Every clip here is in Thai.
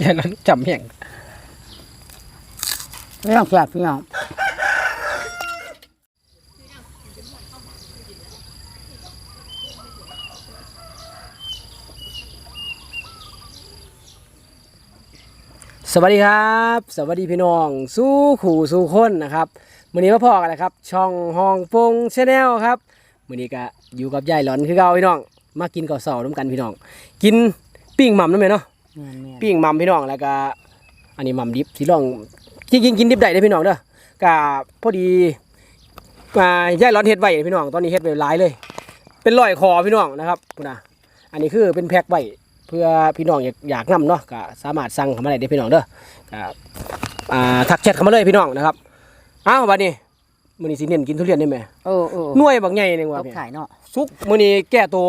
แค่นั้นจำแห้งไม่ต้องแซ่บพี่น้องสวัสดีครับ สวัสดีพี่น้อง สู้ขู่สู้คนนะครับมื้อนี้มาพอกันนะครับ ช่องฮองฟงชาแนลครับมื้อนี้ก็อยู่กับยายหลอนคือเก่าพี่น้อง มากินข้าวเสาร่วมกันพี่น้อง กินปิ้งหม่ำนั่นไหมเนาะแม่นๆ ปิ้งหม่ำพี่น้องแล้วก็อันนี้หม่ำดิบที่ลองจริงๆกินดิบได้เด้อพี่น้องเด้อก็พอดีอ่ายายหลอนเฮ็ดไว้พี่น้องตอนนี้เฮ็ดไว้หลายเลย เป็นร้อยคอพี่น้องนะครับพุ่นน่ะอันนี้คือเป็นแพ็คไว้เพื่อพี่น้องอยากอยากนํเนาะก็สามารถสั่งเข้ามาได้เด้อพี่น้องเด้อก็อ่าทักแชทเข้ามาเลยพี่น้องนะครับอ้าวบัดนี้มื้อนี้สิเน้นกินทุเรียนได้ไหมเออเออหน่วยบักใหญ่นึงตว่ากพี่ขายเนาะสุกมื้อนี้แก้โตว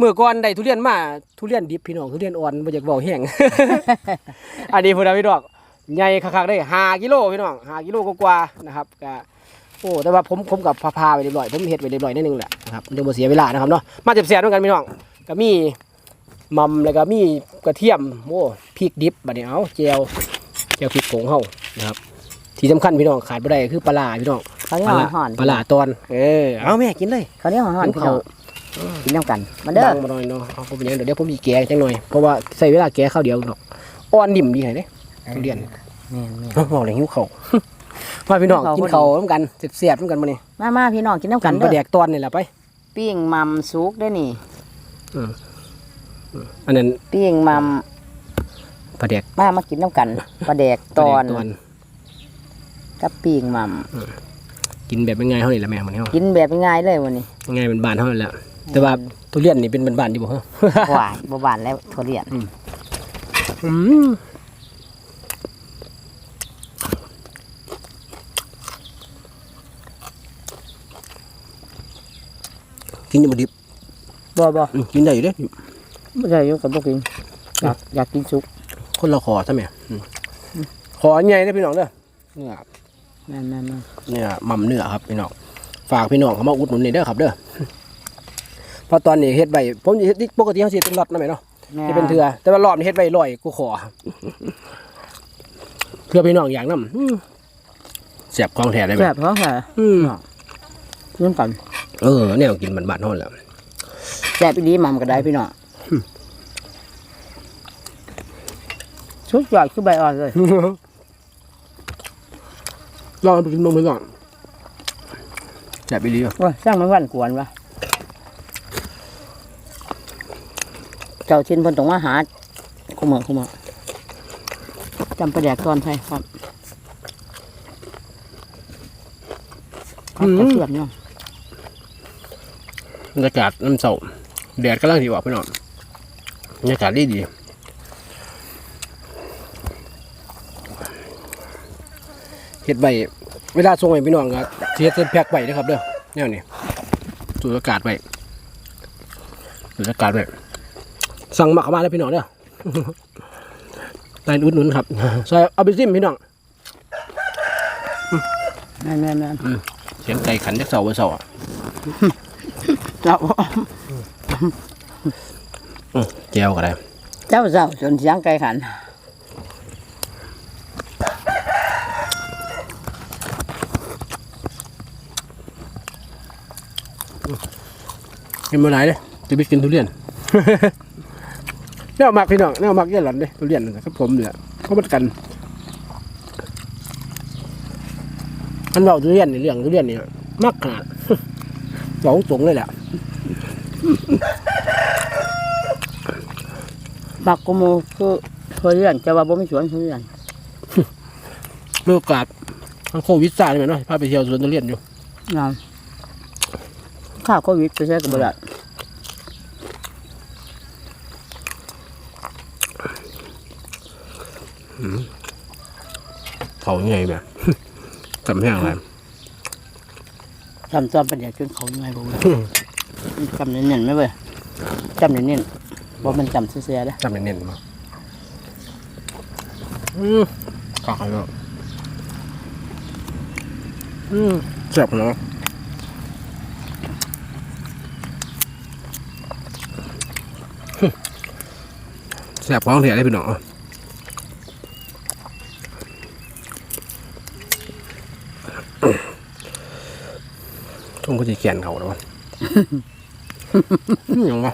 มื้อก่อนได้ทุเรียนมาทุเรียนดิบพี่น้องทุเรียนอ่อนบ่อยากเว้าแห้ง อันนี้พุ่นน่ะพี่น้องใหญ่คักๆได้5กิโลพี่น้อง5กิโลกว่าๆนะครับก็โอ้แต่ว่าผมผมกับพาๆไปเรียบร้อยผมเฮ็ดไปเรียบร้อยนิดนึงแหละนะครับเดี๋ยวบ่เสียเวลานะครับเนาะมาเจ็บแสบๆด้วยกันพี่น้องก็มีมัมแล้วก็มีกระเทียมโอ้พริกดิบบัดนี้เอาแจวแจวพริกผงเฮานะครับ ที่สำคัญพี่น้องขาดบ่ได้คือปลาร้าพี่น้องเขาวเหนีปยลาวร้าห่อนปลาร้าตอนเออเอาแม่กินเลยเขาวเหนียวห่อนหิวพี่ข้าน้วอง กินน้ำกันมาเด้อดังมาหน่อยเนาะเอาผมเป็นหยังเดี๋ยวเดี๋ยวผมมีแกะจังหน่อยเพราะว่าใส่เวลาแกะข้าวเดียวดอกอ่อนดิ่มดีไงเด้ทุเรียนแม่นแม่นเอาบอกเลยหิวข้าวมาพี่น้องหิวกินข้าวข้าวร่วมกันเสียบๆร่วมกันมานี่มามาพี่น้องกินน้ำกักันนปลาแดเด้อกตอนนี่แหละไปปิ้งมัมสุกได้อนี่อันนั้นปิ้งมัมปลาแดกมามากินน้ำกันปลาแดกตอนปลาแดกตอน กับปิ้งมัมกินแบบง่ายๆเท่านี้แหละแม่มันเฮากินแบบง่ายๆเลยวันนี้ง่ายเป็นบ้านเท่านั้นแหละ แต่ว่าทุเรียนนี่เป็นบ้านๆอยู่บ่ฮะหวานบ่หวานแล้วถั่วเลียนอืมกินอยังบ่ดิบบ่บ่อืมกินได้อยู่เด้บ่ได้อยู่กับบ่กินอยากอยากกินสุกคนละคอใช่ไหมอืมขอใหญ่นะพี่น้องเด้อเนื้อแม่นแม่นแม่นเนื้อหม่ำเนื้อครับพี่น้องฝากพี่น้องเขามาอุดหนุนนี่เด้อครับเด้อ เพราะตอนนี้เฮ็ดใบผมสิเฮ็ดปกติเขาสิเป็นรอดนะแม่เนาะแม่จะเป็นเถื่อแต่ว่ารอบนี้เฮ็ดใบลอยกูขอเพื่อพี่น้องอย่างนั้นเสียบของแท้ได้ไหมแซ่บเพราะค่ะอืมกินน้ำกันเออแนวกินบ้านๆเฮาแหล้วแซ่บอีหลีมัมก็ได้พี่น้องสุดยอดคือใบอ่อนเลยลองไปกินนมไปก่อนแซ่บอีหลีอะว่าสร้างมันวันกวนวะ เจ้าชินเพนตรงมาหาคุมเมอคุมเมอจำประแดกตอนไทยครับครับกระเทียมเนาะบรรยากาศน้ำเสาแดดกำลังดีออกพี่น้องบรรยากาศดีดีเฮ็ดใบเวลาส่งให้พี่น้องก็สิเฮ็ดเป็นแพ็คใบนะครับเด้อแนวนี้สูดอากาศไว้สูดอากาศไว้ สั่งมาเข้ามาแล้วพี่น้องเด้อได้อุดหนุนครับซอยเอาไปซิมพี่น้องแม่นแม่นแม่นเสียงไก่ขันจากเสาไปเสาอะเจ้าอื้อแจวก็ได้เจ้าเจ้าจนเสียงไก่ขันกินมาหลายเลยจะไปกินทุเรียน แนวมักพี่น้องแนวมักเยี่ยหลันเลยทุเรียนนะครับผมเนี่ยเขาบัดกันมันเบาทุเรียนในเรื่องทุเรียนนี่ยมักขนาดเบาตรงเลยแหละมักกุโมคือทุเรียนแต่ว่าบ่มีสวนทุเรียนเมื่อโอกาสทางโควิดซ่าเนี่ยเนาะพาไปเที่ยวสวนทุเรียนอยู่งามข้าวโควิดไปใช้กับบริษัท เขาใหญ่แบบจำแห้งอะไรจำตอนประเดี๋ยวจนเขาไงบ่เว้ยจำเน้นๆไหมเว้ยจำเน้นๆบ่มันจำเสียๆเด้อจำเน้นๆมาอืมข้าวไข่ก็อืมแซ่บเนาะแสบของเถียได้พี่น้อง ทุ่งก็จะเขียนเขาแล้ววะอหย่างวะ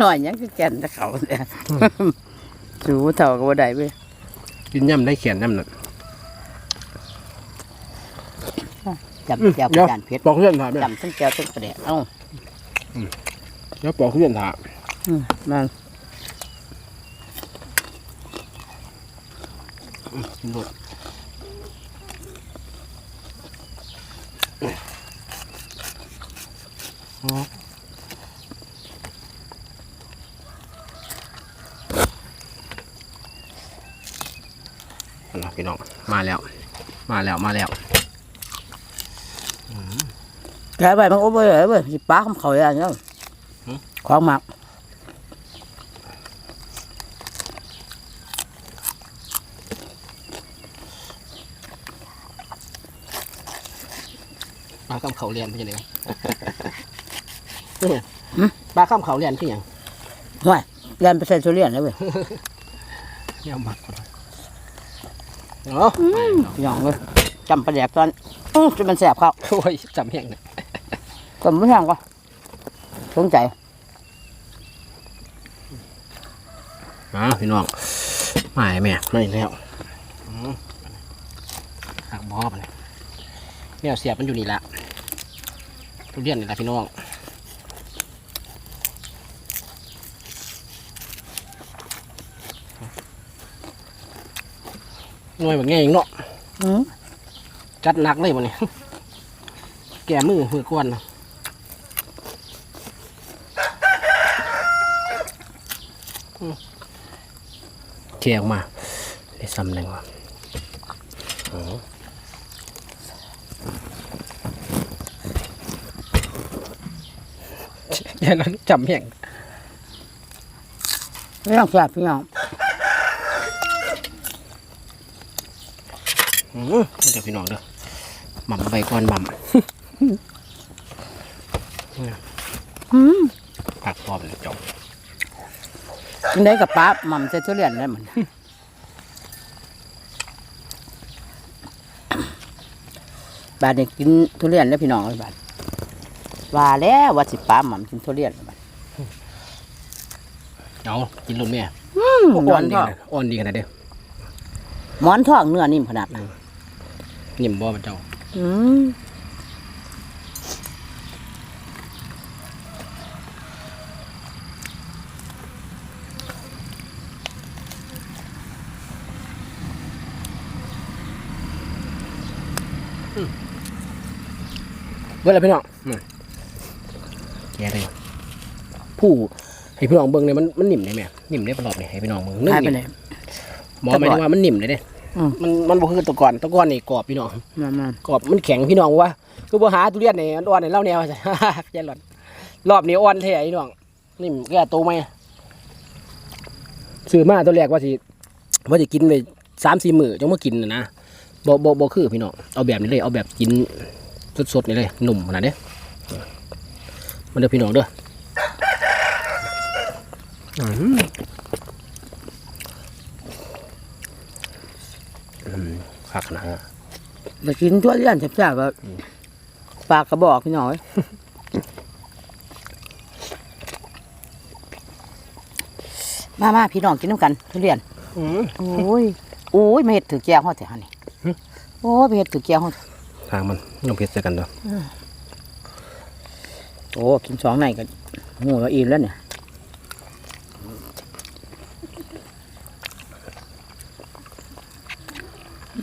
หน่อยยังคือแก่นตะเขาเนี่ยสูเท่ากับว่าได้เว้ยกินย่ำได้เขียนย่ำนั่นจำแก้วเดี๋ยวจานเพชรปอกทุเรียนถาเนี่ยจำทั้งแก้วทั้งประเดี๋ยวเอ้าเดี๋ยวปอกทุเรียนถาอืมนั่นกินด้วยอ๋อเอาล่ะ พี่น้องมาแล้ว มาแล้วมาแล้วแกไปมันโอ้เว้ยเว้ยสิป้าคำเขาอย่างเงี้ยของหมักปลาข้ามเขาเรียนเป็นยังไง วะปลาข้ามเขาเรียนคือหยังห่วยเรียนไปใส่ทุเรียนเลยเว้ยเนี่ยหมักก่อนเนาะพี่น้องเว้ยจำประเดี๋ยวตอนอื้อจะมันแสบเขาโอ้ยจำแห้งเลยก็ไม่แห้งก็สนใจอ๋อพี่น้องไม่แม่ไม่แล้วอืมหักบอไปเลยเนี่ยเสียบมันอยู่นี่ละทุเรียนนี่ละพี่น้อง หน่วยแบบง่ายเนาะอืมจัดหนักเลยวันนี้แก่มือมือกวนนะอืมเทียออกมาได้ซ้ำหนึ่งว่ะโอ้ยายนั้นจำแห่งไม่ต้องแสบพี่น้อง อืม เดี๋ยวพี่น้องเด้อหม่ำใบก้อนหม่ำอืมผักพร้อมเลยจบกินได้กับป้าหม่ำใส่ทุเรียนได้เหมือนบาดนี้กินทุเรียนแล้วพี่น้องเลยบาดว่าแล้วว่าสิป้าหม่ำกินทุเรียนบาดเอากินลงแม่หมอ่ออนนดีทของนาดอ่อนดีขนาดเด้อหมอนทองเนื้อนิ่มขนาดนั้น นิ่มบ่มันเจ้าอืมเบิ่งแล้วพี่น้องอืมแย่เลยผู้ให้พี่น้องเบิ่งเนี่ยมันมันนิ่มได้ไหมนิ่มได้ประหลอดเนี่ยให้พี่น้องเบิ่งนึ่งหายไปนิ่มเลยหมอหมายถึงว่ามันนิ่มเลยเด้ อืม มันมันบ่คือแตะกอนแตะกอนนี่กรอบพี่น้องมามา กรอบมันแข็งพี่น้องว่าคือบ่หาทุเรียนนี่อ่อนในเล่าแนวจ้ะแย่หลอนรอบนี้อ่อนแท้พี่น้องนิ่มแก่โตไหมซื้อมาตัวแรกว่าสิว่าสิกินไปสามสี่มื้อจังมากินน่ะนะบ่บ่บ่คือพี่น้องเอาแบบนี้เลยเอาแบบกินสดๆนี่เลยหนุ่มขนาดนี้มันเด้อพี่น้องเด้ออืมอื มคักขนาดนั้นไปกินทุเรียนแซ่บๆแบบปากกระบอกพี่น้องเอ้ยมามาพี่น้องกินน้ำกันทุเรียนอืมโอ้ยโอ้ยมาเห็ดถือแก้วเขาแต่ฮะนี่หึโอ้ยไปเห็ดถือแก้วเขาทางมันน้องเพชรใส่กันเด้อโอ้กินสองในกันหูเราอิ่มแล้วเนี่ย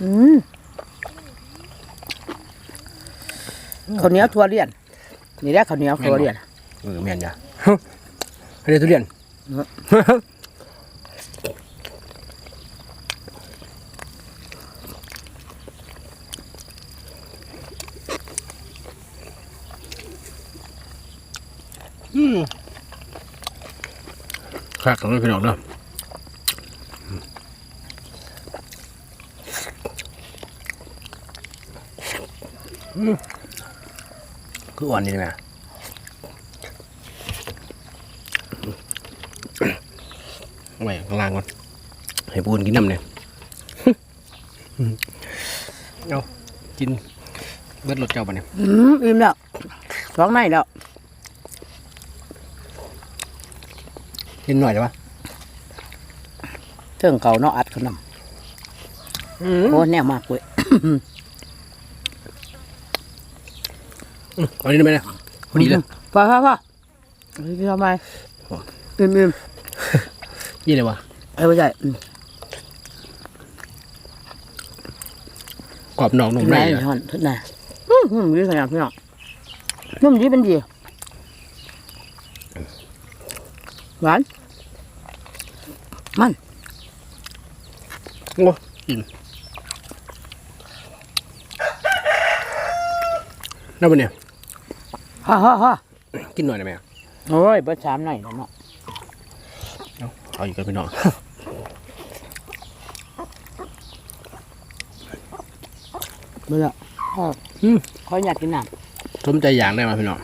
อืมข้าวเหนียวทั่วเรียน นี่แหละข้าวเหนียวทั่วเรียนเออแม่นจ้ะอันนี้ทุเรียนอืมคักของพี่น้องเนาะ คืออ่อนนี่นะไว้ข้างล่างก่อนให้ปูนกินน้ำเนี่ยเอากินเบิดรถเจ้าปะเนี่ยอืมอิ่มแล้วสองในแล้วกินหน่อยได้ปะเทิงเขาเนาะอัดขนมอืมโอ้แนวมากเว้ย เอาดีได้ไหมนะพอดีเลยพอพอพอเฮ้ยทำไมอืมอืมยี่เลยวะเอ้ยไม่ใช่อืมกรอบนอกนุ่มกินในไหนเลยท่อนทุกไหนอืมนุ่มดีขนาดพี่น้องนุ่มดีเป็นดีหวานมันโอ้กินแล้วมันเนี่ย ฮ่าฮ่าฮ่ากินหน่อยได้ไหมอะโอ้ยเบิดสามหน่อยแล้วเนาะเอาอีกกันพี่น้องเบื่ออ้าวอืมขออนุญาตกินน้สมใจอย่างได้มาพี่น้อง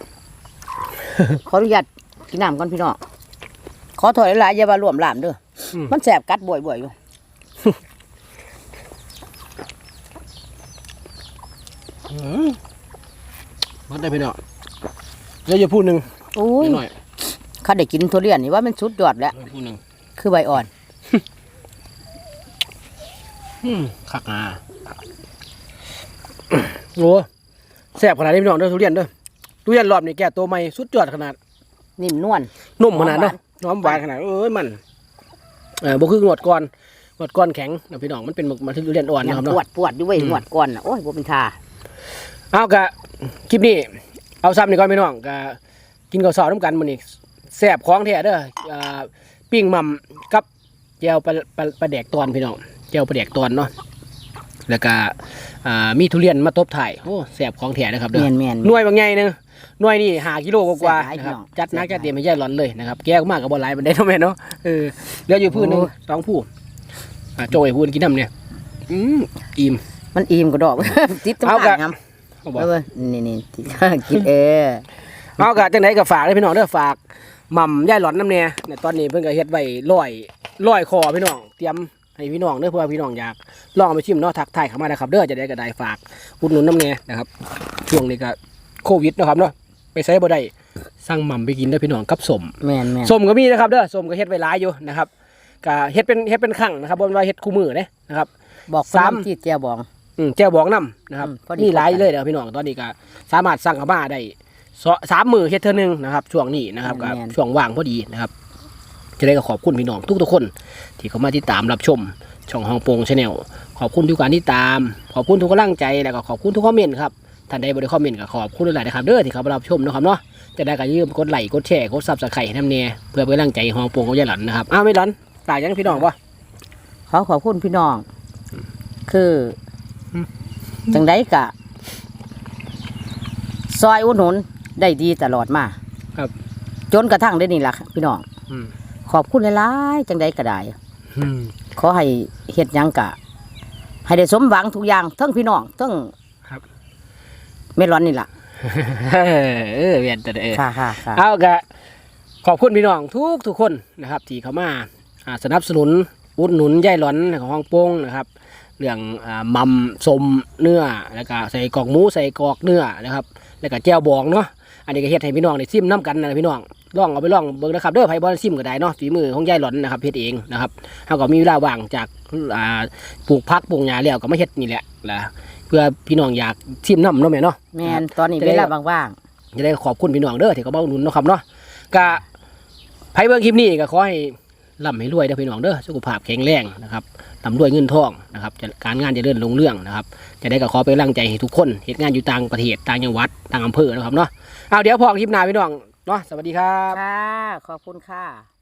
ำขออนุญาตกินน้ำก่อนพี่น้องขอถอยหลายๆอย่ามารวมหลามเด้ออมมันแสบกัดบ่อยๆอยู่มาได้พี่น้อง แล้วอย่าพูดหนึ่งโอ้ยหน่อยข้าได้กินทุเรียนนี่ว่ามันสุดยอดแล้ว พูดหนึ่งคือใบอ่อน อืมคักอะโอ้แซ่บขนาดนี้พี่น้องเด้อทุเรียนเด้อทุเรียนรอบนี้แก่ตัวใหม่สุดยอดขนาดนิ่มนวล นุ่มขนาดเนาะน้อมหวานขนาดเอ้ยมันเออบ่คืองวดก่อนงวดก่อนแข็งนะพี่น้องมันเป็นหมึกมาที่ทุเรียนอ่อนนะครับปเนาะ วดปวดอยู่เว้ยอืม ปวดก่อนน่ะโอ้ยบ่เป็นท่าเอากะคลิปนี้ เอาซ้ำนี่ก่อนพี่น้องกะกินข้าวซอยน้ำกันมื้อนี้แซ่บของแท้เด้ออ่าปิ้งหม่ำกับแจ่วปลาปลาปลาแดกตอนพี่น้องแจ่วปลาแดกตอนเนาะแล้วก็อ่ามีทุเรียนมาตบถ่ายโอ้แซ่บของแท้นะครับเด้อ แม่นแม่น หน่วยบางใหญ่หนึงหน่วยนี่หากิโลกว่าแซ่บหลายๆนะครับพี่น้องจัดหนักแซ่จับดหลายเตรียมไม่ใช่ร้อนเลยนะครับแก้วมากกับบอลไลน์มันได้เท่าไหร่เนาะเออเหลืออยู่พื้นหนึงโอ้ สองผู้อ่าโจยพูนกินน้ำเนี่ยอืมอิ่มมันอิ่มก็ดอก ติดตรงเอากกะลางครับ เอาบอกเออนี่นี่ติดกินเออเอากะจังไหนก็ฝากเลยพี่น้องเด้อฝากหม่ำย่ายหลอนน้ำเนี่ยเนี่ยตอนนี้เพิ่งก็เฮ็ดไว้ร้อยร้อยคอพี่น้องเตรียมให้พี่น้องเด้อเพื่อพี่น้องอยากลองเอาไปชิมเนาะทักทายเข้ามานะครับเด้อจะได้ก็ได้ฝากอุดหนุนน้ำเนี่ยนะครับช่วงนี้ก็โควิดเนาะครับเนาะไปใช้บ่ได้สั่งหม่ำไปกินเด้อพี่น้องกับสม แม่นแม่นส้มก็มีนะครับเด้อส้มก็เฮ็ดไว้หลายอยู่นะครับก็เฮ็ดเป็นเฮ็ดเป็นครั้งนะครับบ่แม่นว่าเฮ็ดคู่มือเด้นะครับ บอกสามน้ำ ที่เจียบอง อืมแจ้วบองน้ำนะครับอืมพอดีนี่หลายเลยเด้อพี่น้องตอนนี้ก็สามารถสั่งเข้ามาได้สอสามมือเฮ็ดเท่านึงนะครับช่วงนี้นะครับก็ช่วงว่างพอดีนะครับจะได้ก็ขอบคุณพี่น้องทุกทุกๆคน ที่เข้ามาติดตามรับชม ช่องฮองโปงชาแนลขอบคุณทุกการที่ตาม ขอบคุณทุกกำลังใจแล้วก็ขอบคุณทุกคอมเมนต์ครับท่านใดบ่ได้คอมเมนต์ก็ขอบคุณหลายๆนะครับเด้อที่เข้ามารับชมนะครับเนาะจะได้ก็อย่าลืมกดไลค์กดแชร์กดซับสไครต์ให้นำแน่เพื่อเป็นกำลังใจให้ฮองโปงกับยายหลันนะครับอ้าวไม่หลันฝากยังพี่น้องบ่ขอขอบคุณพี่น้อง คืออืม จังไดกะ ซอยอุดหนุนได้ดีตลอดมาครับ จนกระทั่งได้นี่ล่ะพี่น้องอืมขอบคุณหลายๆจังไดก็ได้ อืมขอให้เฮ็ดหยังกะ ให้ได้สมหวังทุกอย่างทั้งพี่น้องทั้งครับเมลอนนี่ล่ะเออเวียนแต่เออ ค่ะค่ะค่ะ เอากะขอบคุณพี่น้องทุกทุกคนนะครับที่เข้ามาอ่าสนับสนุนอุดหนุนย่ายหลอนของฮ่องโป้งนะครับ เรื่องอ่ามัมสมเนื้อแล้วก็ใส่กรอกหมูใส่กรอกเนื้อนะครับ แล้วก็แจ่วบองเนาะอันนี้ก็เฮ็ดให้พี่น้องได้ซิมน้ำกันนะพี่น้องลองเอาไปลองเบิ่งนะครับเด้อไผบ่ได้ซิมก็ได้เนาะฝีมือของย่ายหลอนนะครับเฮ็ดเองนะครับเฮาก็มีเวลาว่างจากอ่าปลูกผักปลูกหญ้าแล้วก็มาเฮ็ดนี่แหละนะเพื่อพี่น้องอยากซิมน้ำเนาะแม่เนาะ แม่นตอนนี้จะได้ เวลาว่างจะได้ขอบคุณพี่น้องเด้อที่เขาเบ้าหนุนเนาะครับเนาะกะไผเบิ่งคลิปนี้ก็ขอให้ ร่ำให้รวยเด้อพี่น้องเด้อสุขภาพแข็งแรงนะครับลำรวยเงินทองนะครับการงานจะเดินลงเรื่องนะครับ จะได้ก็ขอเป็นกำลังใจให้ทุกคนเหตุงานอยู่ต่างประเทศต่างจังหวัดต่างอำเภอนะครับเนาะเอาเดี๋ยวพอคลิปหน้าพี่น้องเนาะสวัสดีครับค่ะขอบคุณค่ะ